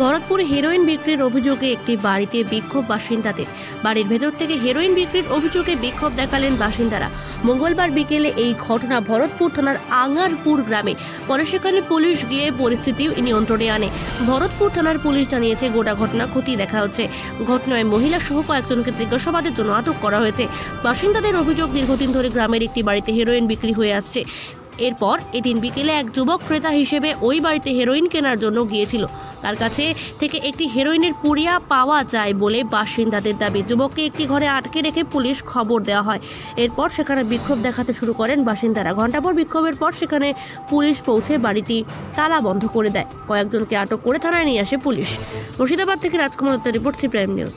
Bharatpur heroin বিক্রির অভিযোগে একটি বাড়িতে বিক্ষোভ বাসিন্দাদের। বাড়ির ভেতর থেকে হেরোইন বিক্রির অভিযোগে বিক্ষোভ দেখালেন বাসিন্দারা। মঙ্গলবার বিকেলে এই ঘটনা ভরতপুর থানার আঙ্গারপুর গ্রামে। পরে সেখানে পুলিশ গিয়ে পরিস্থিতি নিয়ন্ত্রণে আনে। ভরতপুর থানার পুলিশ জানিয়েছে, গোটা ঘটনা খতিয়ে দেখা হচ্ছে। ঘটনায় মহিলা সহ কয়েকজনকে জিজ্ঞাসাবাদের জন্য আটক করা হয়েছে। বাসিন্দাদের অভিযোগ, দীর্ঘদিন ধরে গ্রামের একটি বাড়িতে হেরোইন বিক্রি হয়ে আসছে। এরপর এদিন বিকেলে এক যুবক ক্রেতা হিসেবে ওই বাড়িতে হেরোইন কেনার জন্য গিয়েছিল। তার কাছে থেকে একটি হেরোইনের পুড়িয়া পাওয়া যায় বলে বাসিন্দাদের দাবি। যুবককে একটি ঘরে আটকে রেখে পুলিশ খবর দেওয়া হয়। এরপর সেখানে বিক্ষোভ দেখাতে শুরু করেন বাসিন্দারা। ঘণ্টা পর বিক্ষোভের পর সেখানে পুলিশ পৌঁছে বাড়িটি তালা বন্ধ করে দেয়। কয়েকজনকে আটক করে থানায় নিয়ে আসে পুলিশ। মুর্শিদাবাদ থেকে রাজকুমার দত্তের রিপোর্ট সি প্রাইম নিউজ।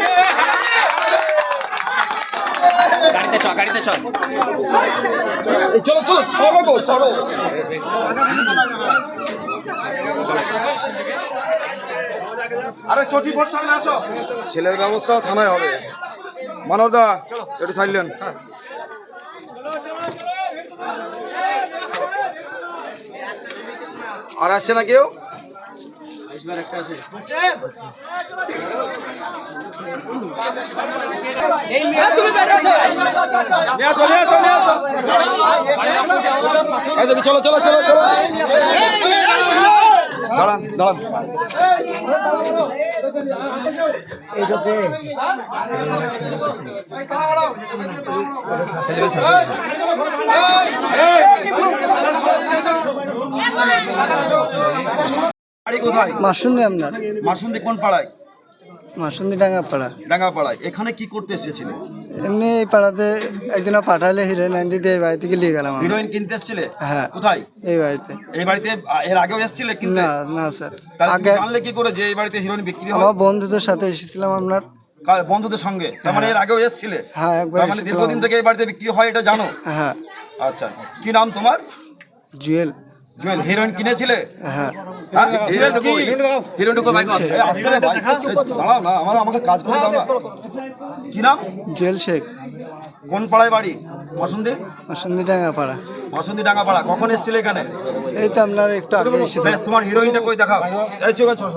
চ গাড়িতে চল। চলো চলো চলো গো চলো। আরে চটি পড় সামনে আসো। ছেলের ব্যবস্থা থানায় হবে। মানবদা একটু সাইলেন আর আসছে না কেউ? এই চলো চলো চলো চলো। দাঁড়ান দাঁড়ান। বাড়ি কোথায়? মাসুন্দি আপনার। মাসুন্দি কোন পাড়ায়? মাসুন্দি ডাঙ্গা পাড়া ডাঙ্গা পাড়ায় এখানে কি করতে এসেছিলে? এমনি এই পাড়াতে একদিন পাঠালে হিরোইন আন দিতে এই বাড়ি থেকে নিয়ে গেলাম। হিরোইন কিনতে এসেছিলে? হ্যাঁ। কোথায়? এই বাড়িতে। এই বাড়িতে আ- এর আগেও এসেছিলে কিনতে? না না স্যার। তাহলে তুমি আগে জানলে কি করে যে এই বাড়িতে হিরোইন বিক্রি হয়? আমার বন্ধুদের সাথে এসেছিলাম আপনার। কার- বন্ধুদের সঙ্গে? তার মানে এর আগেও এসেছিলে? হ্যাঁ একবার তার মানে এসেছিলাম দীর্ঘদিন থেকে এই বাড়িতে বিক্রি হয় এটা জানো? হ্যাঁ। আচ্ছা কি নাম তোমার? জুয়েল। জুয়েল হিরোইন কিনেছিলে? হ্যাঁ? হিরোইন কি? ভাই। দাঁড়াও না আমার আমাকে কাজ করে দাও না। কি নাম? জুয়েল শেখ। কোন পাড়ায় বাড়ি? বসন্তী মাসুন্দি ডাঙ্গা পাড়া বসন্তী কখন এসেছিলে এখানে? এই তো আপনার একটু আগে তোমার হিরোইনটা কই দেখাও। এই চোখ চোখ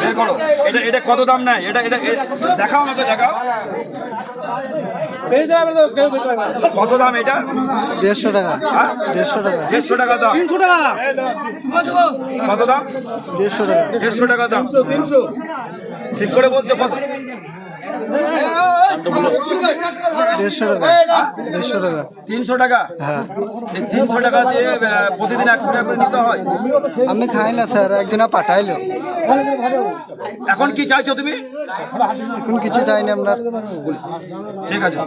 বের করো। এটা এটা কত দাম নেয়? এটা এটা দেখাও আমাকে দেখাও। কত দাম এটা? দেড়শো টাকা। দেড়শো টাকা। দেড়শো টাকা দাম। তিনশো টাকা। কত দাম? দেড়শো টাকা। দেড়শো টাকা দাম। ঠিক করে বলছো কত? দেড়শো টাকা দেড়শো টাকা তিনশো টাকা? হ্যাঁ তিনশো টাকা দিয়ে প্রতিদিন এক করে করে নিতে হয়? আমি খাই না স্যার একদিন পাঠাইল। এখন কি চাইছো তুমি? এখন কিছু চাইনি আপনার ঠিক আছে।